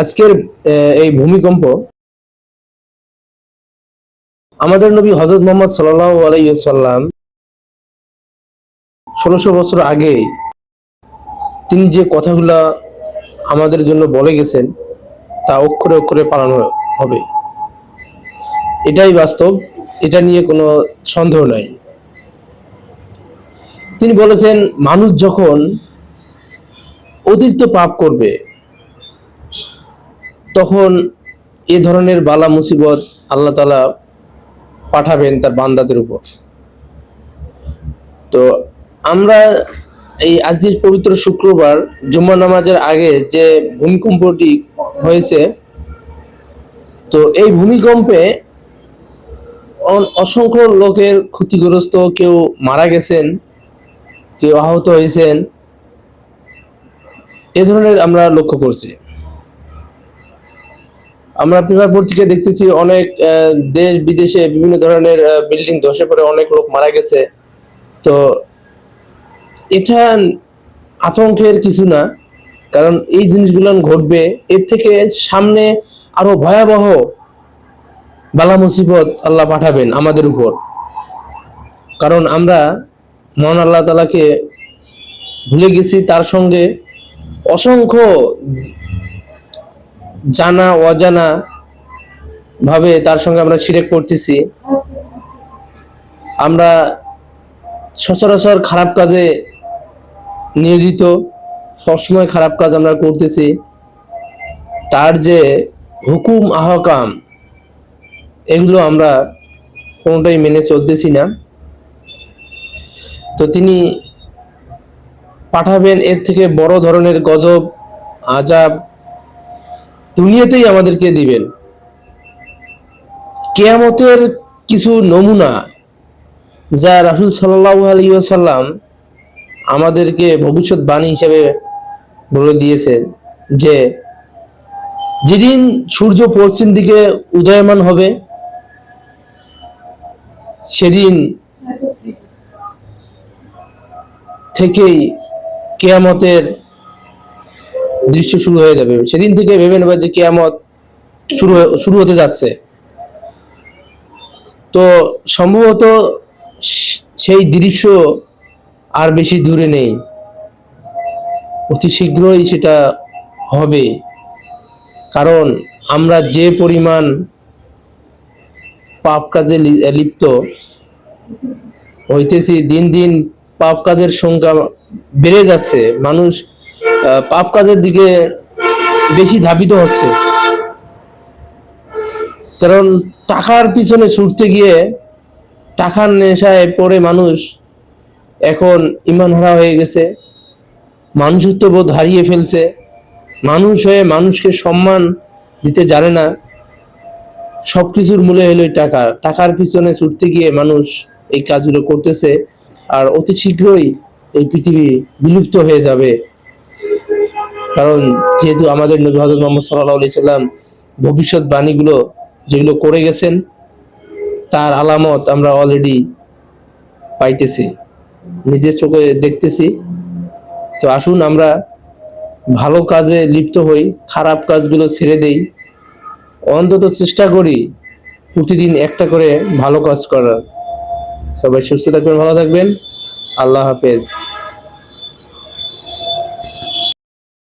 আজকের এই ভূমিকম্প, আমাদের নবী হজরত মোহাম্মদ সাল্লাহ আলাইসাল্লাম ষোলোশো বছর আগে তিনি যে কথাগুলা আমাদের জন্য বলে গেছেন, তা অক্ষরে অক্ষরে পালন হবে। এটাই বাস্তব, এটা নিয়ে কোনো সন্দেহ নাই। তিনি বলেছেন, মানুষ যখন অতিরিক্ত পাপ করবে তখন এ ধরনের বালা মুসিবত আল্লাহ তালা পাঠাবেন তার বান্দাদের উপর। তো আমরা এই আজির পবিত্র শুক্রবার জুম্মা নামাজের আগে যে ভূমিকম্পটি হয়েছে, তো এই ভূমিকম্পে অসংখ্য লোকের ক্ষতিগ্রস্ত, কেউ মারা গেছেন, কেউ আহত হয়েছেন, এ ধরনের আমরা লক্ষ্য করছি। আমরা পেপার পত্রিকায় দেখতেছি অনেক দেশ বিদেশে বিভিন্ন ধরনের বিল্ডিং ধসে পড়ে অনেক লোক মারা গেছে। তো এটা আতঙ্কের কিছু না, কারণ এই জিনিসগুলো ঘটবে। এর থেকে সামনে আরও ভয়াবহ বালা মুসিবত আল্লাহ পাঠাবেন আমাদের উপর। কারণ আমরা মহান আল্লাহ তালাকে ভুলে গেছি, তার সঙ্গে অসংখ্য জানা, অজানা ভাবে তার সঙ্গে আমরা শিরেক করতেছি। আমরা সচরাচর খারাপ কাজে নিয়োজিত, সবসময় খারাপ কাজ আমরা করতেছি। তার যে হুকুম, আহকাম, এগুলো আমরা কোনোটাই মেনে চলতেছি না। তো তিনি পাঠাবেন, এর থেকে বড় ধরনের গজব আজাব দুনিয়াতেই আমাদেরকে দিবেন। কেয়ামতের কিছু নমুনা যা রাসুল সাল্লাহ আলী সাল্লাম আমাদেরকে ভবিষ্যৎবাণী হিসেবে বলে দিয়েছেন যে, যেদিন সূর্য পশ্চিম দিকে উদয়মান হবে, সেদিন থেকেই কেয়ামতের দৃশ্য শুরু হয়ে যাবে। সেদিন থেকে ভেবে নেবে যে কেয়ামত শুরু শুরু হতে যাচ্ছে। তো সম্ভবত সেই দৃশ্য আর বেশি দূরে নেই। অতি শীঘ্রই সেটা হবে। কারণ আমরা যে পরিমাণ পাপ কাজে লিপ্ত, হইতেছি, দিন দিন পাপ কাজের সংখ্যা বেড়ে যাচ্ছে। মানুষ পাপ কাজের দিকে বেশি ধাবিত হচ্ছে। কারণ টাকার পিছনে ছুটতে গিয়ে টাকার নেশায় পড়ে মানুষ এখন ইমান হারা হয়ে গেছে। মানুষত্ব বোধ হারিয়ে ফেলছে। মানুষ হয়ে মানুষকে সম্মান দিতে জানে না। সব কিছুর মূলে হলো টাকা। টাকার পিছনে ছুটতে গিয়ে মানুষ এই কাজগুলো করতেছে। আর অতি শীঘ্রই এই পৃথিবী বিলুপ্ত হয়ে যাবে। কারণ যেহেতু আমাদের নবী হজরত মোহাম্মদ সাল্লাহ সাল্লাম ভবিষ্যৎ বাণীগুলো যেগুলো করে গেছেন, তার আলামত আমরা অলরেডি পাইতেছি, নিজের চোখে দেখতেছি। তো আসুন আমরা ভালো কাজে লিপ্ত হই, খারাপ কাজগুলো ছেড়ে দেই। অন্তত চেষ্টা করি প্রতিদিন একটা করে ভালো কাজ করার। সবাই সুস্থ থাকবেন, ভালো থাকবেন। আল্লাহ হাফেজ।